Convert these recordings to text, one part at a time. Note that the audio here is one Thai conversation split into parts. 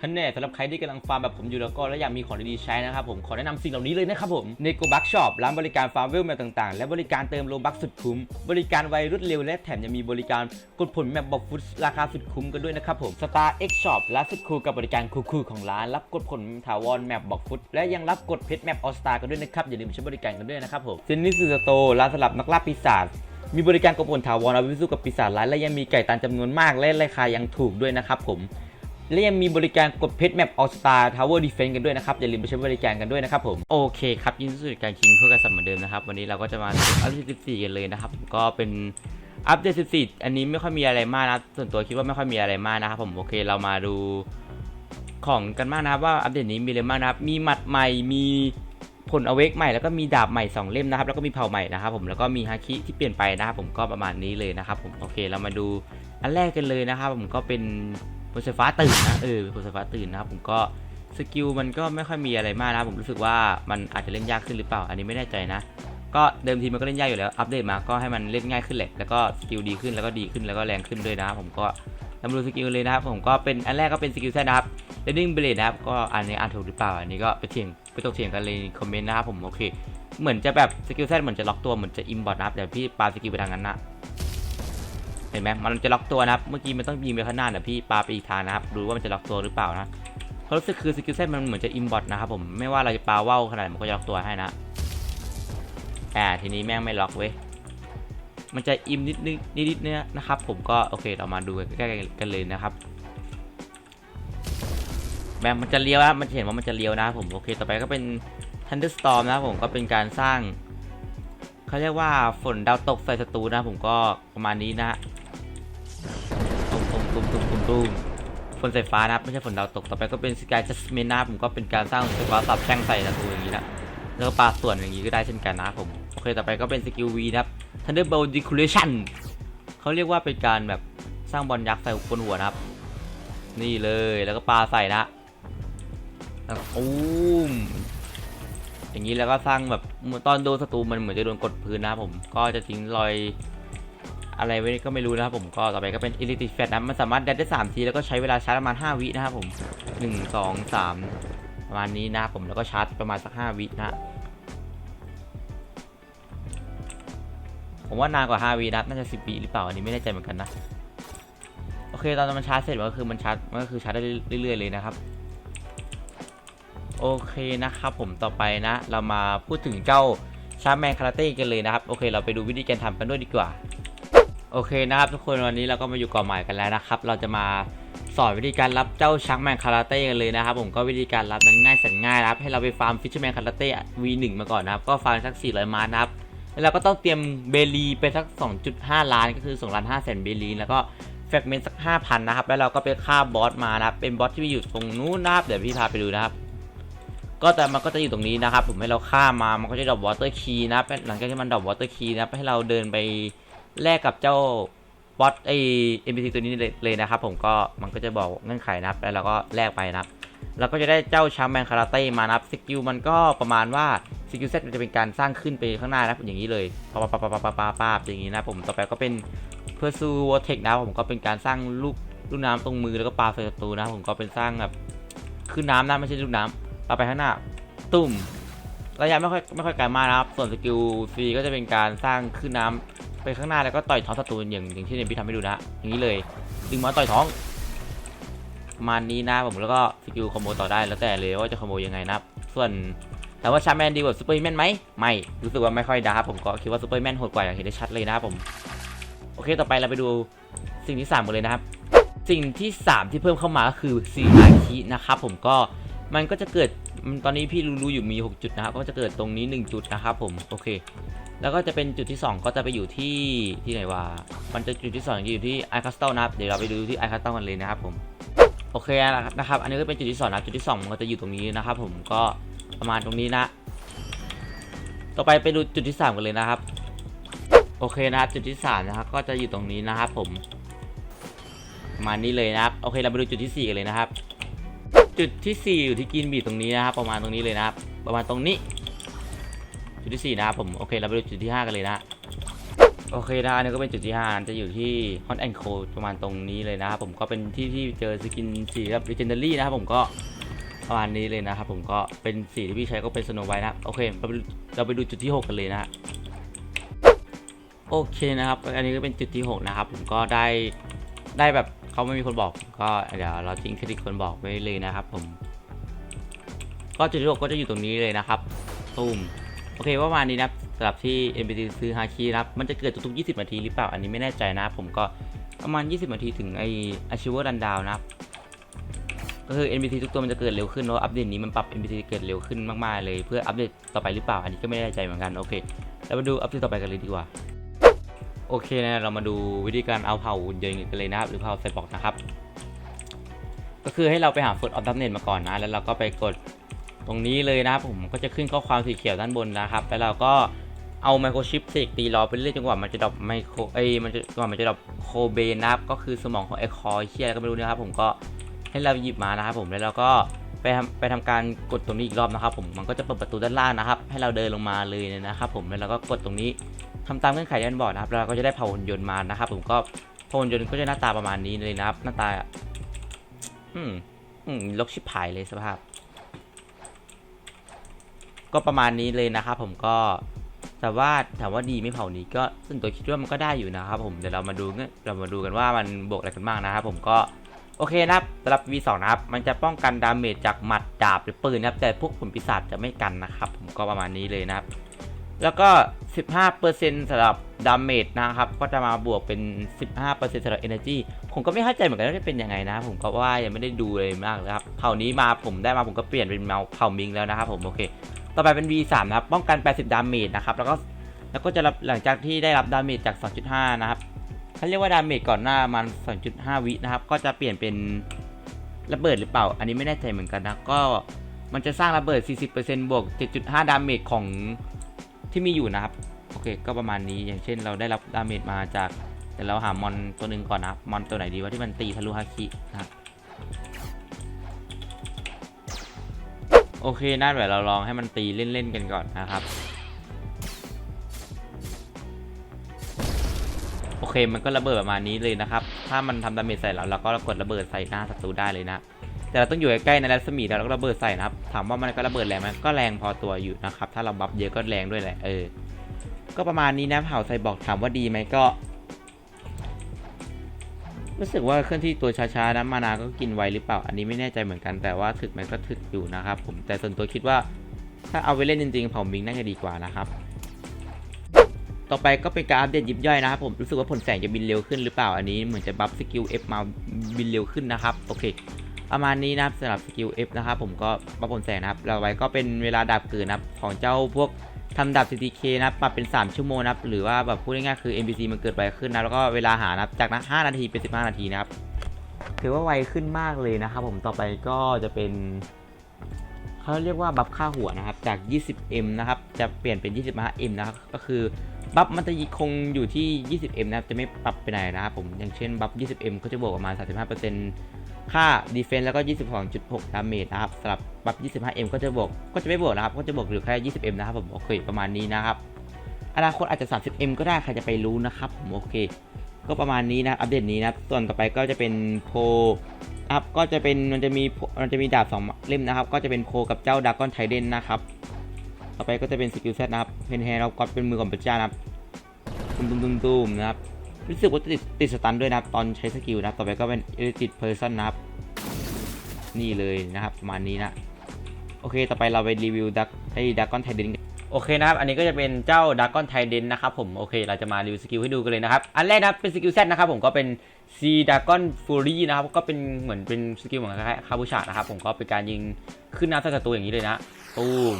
ท่านแน่สำหรับใครที่กำลังฟาร์มแบบผมอยู่แล้วก็และอยากมีของดีๆใช้นะครับผมขอแนะนำสิ่งเหล่านี้เลยนะครับผมเนโกบักช็อปร้านบริการฟาร์มเวลแมปต่างๆ และบริการเติมโลบักสุดคุ้ม บริการไวรวดเร็วและแถมยังมีบริการกดผลแมปบอกฟุตราคาสุดคุ้มกันด้วยนะครับผม Star X Shop ร้านสุดคูลกับบริการคูลๆของร้านรับกดผลถาวรแมปบอกฟุตและยังรับกดเพชรแมปออสตากันด้วยนะครับอย่าลืมใช้บริการกันด้วยนะครับผมเซนนิสโตร้านสลับนักล่าปีศาจมีบริการกดผลถาวรเอาไปสู้กับปีศาจร้ายและยังมีไก่ตันจำนวนมากและราคายังถูกด้วยนะครับผม และยังมีบริการกดเพชรแมปออสตาทาวเวอร์ดีเฟนต์กันด้วยนะครับ อย่าลืมไปใช้บริการกันด้วยนะครับผม โอเคครับ ยินดีต้อนรับการคิงเพื่อกันสัมเหมือนเดิมนะครับ วันนี้เราก็จะมาดูอัปเดต 14 กันเลยนะครับ ก็เป็นอัปเดต 14 อันนี้ไม่ค่อยมีอะไรมากนะส่วนตัวคิดว่าไม่ค่อยมีอะไรมากนะครับผมโอเคเรามาดูของกันมากนะครับว่าอัปเดตนี้มีอะไรบ้างนะครับมีหมัดใหม่มีผลอเวกใหม่แล้วก็มีดาบใหม่ 2 เล่มนะครับ แล้วก็มีเผ่าใหม่นะครับผมแล้วก็มีฮาคิที่เปลี่ยนไปนะครับผมก็ประมาณนี้เลยนะครับผมโอเคเรามาดูอันแรกกันเลยนะครับผมก็เป็น ผลไฟฟ้าตื่นนะเออผลไฟฟ้าตื่นนะครับผมก็สกิลมันก็ไม่ค่อยมีอะไรมากนะผมรู้สึกว่ามันอาจจะเล่นยากขึ้นหรือเปล่า อันนี้ไม่แน่ใจนะ ก็เดิมทีมันก็เล่นยากอยู่แล้วอัปเดตมาก็ให้มันเล่นง่ายขึ้นแหละแล้วก็สกิลดีขึ้นแล้วก็ดีขึ้นแล้วก็แรงขึ้นด้วยนะครับผมก็เรามาดูสกิลเลยนะครับผมก็เป็นอันแรกก็เป็นสกิลแท้นะครับ Learning b l a d e นะครับก็อันนี้อ่านถูกหรือเปล่าอันนี้ก็ไปเถียงไปตกเถียงกันเลยคอมเมนต์นะครับผมโอเคเหมือนจะแบบสกิลแท้เหมือนจะล็อกตัวเหมือนจะอิมบอทนะครับแต่พี่ปาสกิลไปทางนั้นนะ เห็นไหมมันจะล็อกตัวนะครับ เมื่อกี้มันต้องยิงไปข้างหน้าแต่พี่ปาไปอีกทางนะครับ ดูว่ามันจะล็อกตัวหรือเปล่านะเพรารู้สึกคือสกิลเซตมันเหมือนจะอิมบอทนะครับผม ไม่ว่าเราจะปาว่าวขนาดไหนมันก็จะล็อกตัวให้นะอ่าทีนี้แม่งไม่ล็อกเว้ย มันจะอิมนิดนึงนิดๆเนี่ยนะครับ ผมก็โอเคเรามาดูใกล้ๆกันเลยนะครับแม่มันจะเลี้ยวนะมันจะเห็นว่ามันจะเลี้ยวนะครับผม โอเค ต่อไปก็เป็น Thunderstorm นะครับผม ก็เป็นการสร้าง เขาเรียกว่าฝนดาวตกใส่ศัตรูนะ ผมก็ประมาณนี้นะตุ้มตุ้มตุ้มตุ้มตุ้มตุ้มฝนสายฟ้านะไม่ใช่ฝนดาวตกต่อไปก็เป็นสกายจัสเมนนะผมก็เป็นการสร้างไฟฟ้าสับแช่งใส่ศัตรูอย่างนี้นะแล้วก็ปาส่วนอย่างนี้ก็ได้เช่นกันนะผมโอเคต่อไปก็เป็นสกิลวีนะครับ Thunderbolt Decoration เขาเรียกว่าเป็นการแบบสร้างบอลยักษ์ใส่บนหัวนะครับ นี่เลยแล้วก็ปาใส่นะแล้วตูม อย่างนี้แล้วก็สร้างแบบตอนโดนศัตรูมันเหมือนจะโดนกดพื้นนะครับผมก็จะทิ้งรอยอะไรไว้ก็ไม่รู้นะครับผมก็ต่อไปก็เป็น Electric Fat นะมันสามารถแดดได้3ทีแล้วก็ใช้เวลาชาร์จประมาณ 5 วินะครับผม 1 2 3 ประมาณนี้นะครับผมแล้วก็ชาร์จประมาณสัก 5 วินะผมว่านานกว่า 5 วินะน่าจะ 10วิหรือเปล่าอันนี้ไม่แน่ใจเหมือนกันนะ โอเคตอนมันชาร์จเสร็จมันก็คือมันชาร์จมันก็คือชาร์จได้เรื่อยๆเลยนะครับ โอเคนะครับผมต่อไปนะ เรามาพูดถึงเจ้าชาแมนคาราเต้กันเลยนะครับ โอเค เราไปดูวิธีการทำกันด้วยดีกว่า โอเคนะครับทุกคนวันนี้เราก็มาอยู่ก่อใหม่กันแล้วนะครับ เราจะมาสอนวิธีการรับเจ้าชักแมนคาราเต้กันเลยนะครับ ผมก็วิธีการรับนั้นง่ายแสนง่ายนะครับ ให้เราไปฟาร์มฟิชแมนคาราเต้ V1 มาก่อนนะครับ ก็ฟาร์มสัก 400 มานะครับแล้วเราก็ต้องเตรียมเบลีไปสัก 2.5 ล้านก็คือ2ล้าน5แสนเบลีแล้วก็แฟกเมนต์สัก 5,000 นะครับ แล้วเราก็ไปฆ่าบอสมานะครับ เป็นบอสที่อยู่ตรงนู้นนะครับ เดี๋ยวพี่พาไปดูนะครับ ก็แต่มันก็จะอยู่ตรงนี้นะครับผมให้เราฆ่ามามันก็จะดรอปวอเตอร์คีย์นะหลังจากที่มันดรอปวอเตอร์คีย์นะให้เราเดินไปแลกกับเจ้าบอสไอเอ็มพีซีตัวนี้เลยนะครับผมก็มันก็จะบอกเงื่อนไขนะครับแล้วเราก็แลกไปนะครับเราก็จะได้เจ้าชาแมนคาราเต้มานะครับสกิลมันก็ประมาณว่าสกิลเซ็ตมันจะเป็นการสร้างขึ้นไปข้างหน้านะครับอย่างนี้เลยปาปาปาปาปาปาปาอย่างนี้นะผมต่อไปก็เป็นเพื่อสู้วอเทคนะผมก็เป็นการสร้างลูกลูกน้ำตรงมือแล้วก็ปาใส่ศัตรูนะผมก็เป็นสร้างแบบขึ้นน้ำนะไม่ใช่ลูกน้ำ ปาไปข้างหน้า ตุ่มระยะไม่ค่อยไม่ค่อยไกลมากนะครับ ส่วนสกิลฟรีก็จะเป็นการสร้างขึ้นน้ำไปข้างหน้าแล้วก็ต่อยท้องศัตรูอย่างอย่างที่เนมพี่ทำให้ดูนะ อย่างนี้เลย ดึงมาต่อยท้องประมาณนี้นะผมแล้วก็สกิลคอมโบต่อได้แล้วแต่เลยว่าจะคอมโบยังไงนะครับ ส่วนแต่ว่าชาแมนดีกว่าซูเปอร์แมนไหมไม่รู้สึกว่าไม่ค่อยดาครับผมก็คิดว่าซูเปอร์แมนโหดกว่าอย่างเห็นได้ชัดเลยนะครับผมโอเคต่อไปเราไปดูสิ่งที่สามกันเลยนะครับ สิ่งที่สามที่เพิ่มเข้ามาก็คือซีอาคินะครับผมก็ มันก็จะเกิดตอนนี้พี่รู้ๆอยู่มี 6 จุดนะครับ ก็จะเกิดตรงนี้ 1 จุดนะครับผม โอเค แล้วก็จะเป็นจุดที่ 2 ก็จะไปอยู่ที่ที่ไหนวะ มันจะจุดที่2จะอยู่ที่ไอคัสเตลนะครับ เดี๋ยวเราไปดูที่ไอคัสเตลกันเลยนะครับผม โอเคนะครับ อันนี้ก็เป็นจุดที่2นะจุดที่ 2 มันก็จะอยู่ตรงนี้นะครับผม ก็ประมาณตรงนี้นะ ต่อไปไปดูจุดที่ 3 กันเลยนะครับ โอเคนะครับจุดที่3นะครับ ก็จะอยู่ตรงนี้นะครับผม ประมาณนี้เลยนะครับ โอเค เราไปดูจุดที่ 4 กันเลยนะครับ จุดที่ 4 อยู่ที่กินบีตรงนี้นะครับประมาณตรงนี้เลยนะครับ ประมาณตรงนี้ จุดที่ 4 นะครับผมโอเคเราไปดูจุดที่ 5 กันเลยนะโอเคนะอันนี้ก็เป็นจุดที่ห้าจะอยู่ที่ Hot and Cold ประมาณตรงนี้เลยนะครับผมก็เป็นที่ที่เจอสกินสีแบบ Legendary นะครับผมก็ประมาณนี้เลยนะครับผมก็เป็นสีที่พี่ใช้ก็เป็น Snow White นะโอเคเราไปดูเราไปดูจุดที่หกกันเลยนะฮะโอเคนะครับ อันนี้ก็เป็นจุดที่หกนะครับผมก็ได้ได้แบบ เขาไม่มีคนบอกก็เดี๋ยวเราทิ้งเครดิตคนบอกไว้เลยนะครับ ผม ก็จุดที่หกก็จะอยู่ตรงนี้เลยนะครับตุ้มโอเคประมาณนี้นะสำหรับที่ NPC ซื้อฮาคีนะครับมันจะเกิดทุกๆ20 นาทีหรือเปล่า อันนี้ไม่แน่ใจนะ ผมก็ประมาณ 20 นาทีถึงไอ Achiever Run Down นะครับก็คือ NPC ทุกตัวมันจะเกิดเร็วขึ้นเนาะอัปเดตนี้มันปรับ NPC เกิดเร็วขึ้นมากๆเลย เพื่ออัปเดตต่อไปหรือเปล่า อันนี้ก็ไม่แน่ใจเหมือนกัน โอเค แล้วมาดูอัปเดตต่อไปกันเลยดีกว่า โอเคนะเรามาดูวิธีการเอาเผาหุ่นยนต์กันเลยนะครับหรือเผาไซบอร์กนะครับ ก็คือให้เราไปหา First of Darkness มาก่อนนะ แล้วเราก็ไปกดตรงนี้เลยนะครับผมก็จะขึ้นข้อความสีเขียวด้านบนนะครับ แล้วเราก็เอาไมโครชิปเสกตีรอไปเรื่อยจนกว่ามันจะดรอปไมโครเอ้มันจะกว่ามันจะดรอปโคเบนนะครับก็คือสมองของไอคอยเชียอะไรก็ไม่รู้นะครับผมก็ให้เราหยิบมานะครับผมแล้วเราก็ไปทำไปทำการกดตรงนี้อีกรอบนะครับ ผมมันก็จะเปิดประตูด้านล่างนะครับ ให้เราเดินลงมาเลยนะครับ ผมแล้วเราก็กดตรงนี้ ทำตามเงื่อนไขที่มันบอกนะครับแล้วเราก็จะได้เผาหุ่นยนต์มานะครับ ผมก็เผาหุ่นยนต์ก็จะหน้าตาประมาณนี้เลยนะครับ หน้าตาอืมอืมลกชิบหายเลยสภาพ ก็ประมาณนี้เลยนะครับ ผมก็แต่ว่าถามว่าดีไม่เผานี้ก็ส่วนตัวคิดว่ามันก็ได้อยู่นะครับผมเดี๋ยวเรามาดูเงี้ยเรามาดูกันว่ามันบวกอะไรกันบ้างนะครับ ผมก็โอเคนะครับสำหรับ V2 นะครับ มันจะป้องกันดาเมจจากหมัดดาบหรือปืนนะครับ แต่พวกผลปีศาจจะไม่กันนะครับ ผมก็ประมาณนี้เลยนะครับ แล้วก็ 15%สำหรับดาเมจนะครับ ก็จะมาบวกเป็น 15%สำหรับ Energy ผมก็ไม่เข้าใจเหมือนกันว่าจะเป็นยังไงนะ ผมก็ว่ายังไม่ได้ดูเลยมากเลยครับเผ่านี้มาผมได้มาผมก็เปลี่ยนเป็นเมาเผ่ามิงแล้วนะครับผมโอเค ต่อไปเป็น V3 นะครับ ป้องกัน 80 ดาเมจนะครับ แล้วก็แล้วก็จะรับหลังจากที่ได้รับดาเมจจาก 2.5 นะครับเขาเรียกว่าดาเมจก่อนหน้ามัน 2.5 วินะครับ ก็จะเปลี่ยนเป็นระเบิดหรือเปล่า อันนี้ไม่แน่ใจเหมือนกันนะ ก็มันจะสร้างระเบิด 40%บวก 7.5 ดาเมจของ ที่มีอยู่นะครับ โอเค ก็ประมาณนี้อย่างเช่นเราได้รับดาเมจมาจากแต่เราหามอนตัวหนึ่งก่อนนะครับมอนตัวไหนดีว่าที่มันตีทะลุฮาคินะครับโอเคน่าเดี๋ยวเราลองให้มันตีเล่นๆกันก่อนนะครับ โอเคมันก็ระเบิดประมาณนี้เลยนะครับ ถ้ามันทำดาเมจใส่เราเราก็กดระเบิดใส่หน้าศัตรูได้เลยนะ แต่เราต้องอยู่ใกล้ๆในรัศมีแล้วเราก็ระเบิดใส่นะครับ ถามว่ามันก็ระเบิดแรงไหมก็แรงพอตัวอยู่นะครับ ถ้าเราบัฟเยอะก็แรงด้วยแหละ เออ ก็ประมาณนี้นะเผ่าไซบอกถามว่าดีไหมก็ รู้สึกว่าเคลื่อนที่ตัวช้าๆนะมานาก็กินไวหรือเปล่า อันนี้ไม่แน่ใจเหมือนกัน แต่ว่าถึกมันก็ถึกอยู่นะครับ ผม แต่ส่วนตัวคิดว่า ถ้าเอาไปเล่นจริงๆเผามิงน่าจะดีกว่านะครับต่อไปก็เป็นการอัปเดตยิบย่อยนะครับผมรู้สึกว่าผลแสงจะบินเร็วขึ้นหรือเปล่าอันนี้เหมือนจะบัฟสกิล F มาบินเร็วขึ้นนะครับ โอเค ประมาณนี้นะครับสำหรับสกิล F นะครับผมก็บัฟผลแสงนะครับเราไว้ก็เป็นเวลาดับเกินนะครับของเจ้าพวกทำดับ CTK นะปรับเป็น 3 ชั่วโมงนะครับหรือว่าแบบพูดง่ายๆคือ NPC มันเกิดไวขึ้นนะแล้วก็เวลาหานะครับจากนั้น5นาทีเป็น 15 นาทีนะครับถือว่าไวขึ้นมากเลยนะครับผมต่อไปก็จะเป็นเขาเรียกว่าบัฟค่าหัวนะครับจาก 20M นะครับจะเปลี่ยนเป็น 25M นะครับก็คือบัฟมันจะคงอยู่ที่ 20M นะครับจะไม่ปรับไปไหนนะครับผมอย่างเช่นบัฟ 20M ก็จะบวกประมาณ 35% ค่า defense แล้วก็ 22.6 ดาเมจนะครับสำหรับบัฟ 25M ก็จะบวกก็จะไม่บวกนะครับ ก็จะบวกหลือแค่ 20M นะครับผมโอเคประมาณนี้นะครับอนาคตอาจจะ 30M ก็ได้ใครจะไปรู้นะครับผมโอเค ก็ประมาณนี้นะอัปเดตนี้นะครับส่วนต่อไปก็จะเป็นโพครับก็จะเป็นมันจะมีมันจะมีดาบสองเล่มนะครับ ก็จะเป็นโพกับเจ้าดากอนไทเดนนะครับต่อไปก็จะเป็นสกิลเซตนะครับเพนแฮร์เราก็เป็นมือของพระเจ้านะครับตุ้มตุ้มตุ้มตุ้มนะครับ รู้สึกว่าติดติดสตันด้วยนะครับตอนใช้สกิลนะต่อไปก็เป็นเอลิติดเพอร์ซันนะครับนี่เลยนะครับประมาณนี้นะ โอเคต่อไปเราไปรีวิวดักไอ้ดักกอนไทเดนโอเคนะครับ อันนี้ก็จะเป็นเจ้าดักกอนไทเดนนะครับผม โอเค เราจะมารีวิวสกิลให้ดูกันเลยนะครับ อันแรกนะเป็นสกิลเซตนะครับผมก็เป็นซีดากกอนฟูรี่นะครับ ก็เป็นเหมือนเป็นสกิลเหมือนคล้ายคาบูชานะครับผมก็เป็นการยิงขึ้นน้ำใส่ศัตรูอย่างนี้เลยนะตูม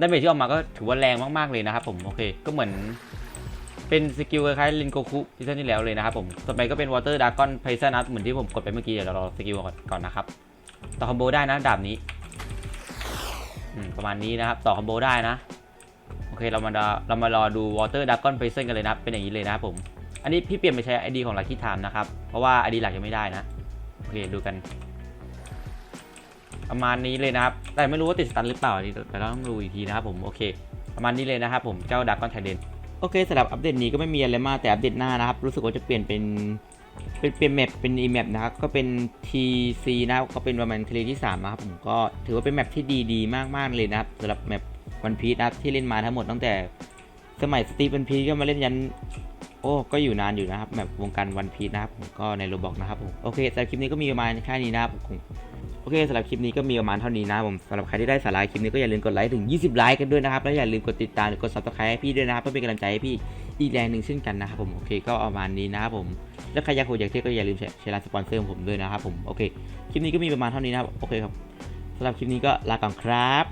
ดาเมจที่ออกมาก็ถือว่าแรงมากๆเลยนะครับผม โอเค ก็เหมือน เป็นสกิลคล้ายๆลินโกคุซีซั่นที่แล้วเลยนะครับผมต่อไปก็เป็นวอเตอร์ดากอนไพซันัสเหมือนที่ผมกดไปเมื่อกี้เดี๋ยวเรารอสกิลก่อนก่อนนะครับ ต่อคอมโบได้นะดาบนี้ประมาณนี้นะครับ ต่อคอมโบได้นะ โอเคเรามาเรามารอดูวอเตอร์ดากอนไพซันกันเลยนะเป็นอย่างนี้เลยนะครับผม อันนี้พี่เปลี่ยนไปใช้ ID ของ Lucky Time นะครับ เพราะว่า ID หลักยังไม่ได้นะ โอเคดูกันประมาณนี้เลยนะครับ แต่ไม่รู้ว่าติดสตันหรือเปล่าอันนี้แต่เราต้องดูอีกทีนะครับผม โอเค ประมาณนี้เลยนะครับผม เจ้าดากอนไทเดน โอเคสำหรับอัปเดตนี้ก็ไม่มีอะไรมากแต่อัปเดตหน้านะครับ รู้สึกว่าจะเปลี่ยนเป็นเป็นเปลี่ยนแมปเป็นอีแมปนะครับก็เป็น TC นะครับก็เป็นประมาณทะเลที่3นะครับผมก็ถือว่าเป็นแมปที่ดีดีมากๆเลยนะครับสำหรับแมปวันพีชนะครับที่เล่นมาทั้งหมดตั้งแต่สมัยสตีฟวันพีชก็มาเล่นยันโอ้ก็อยู่นานอยู่นะครับแบบวงการวันพีชนะครับผมก็ในโรบอกนะครับผมโอเคสำหรับคลิปนี้ก็มีประมาณแค่นี้นะครับผม โอเคสำหรับคลิปนี้ก็มีประมาณเท่านี้นะผมสำหรับใครที่ได้สาระคลิปนี้ก็อย่าลืมกดไลค์ถึง 20 ไลค์กันด้วยนะครับ แล้วอย่าลืมกดติดตามหรือกด subscribe ให้พี่ด้วยนะครับเพื่อเป็นกำลังใจให้พี่อีกแรงหนึ่งเช่นกันนะครับผมโอเคก็ประมาณนี้นะครับผมแล้วใครอยากคุยอยากเท่ก็อย่าลืมแชร์แชร์ร้านสปอนเซอร์ของผมด้วยนะครับผมโอเคคลิปนี้ก็มีประมาณเท่านี้นะครับโอเคครับสำหรับคลิปนี้ก็ลาก่อนครับ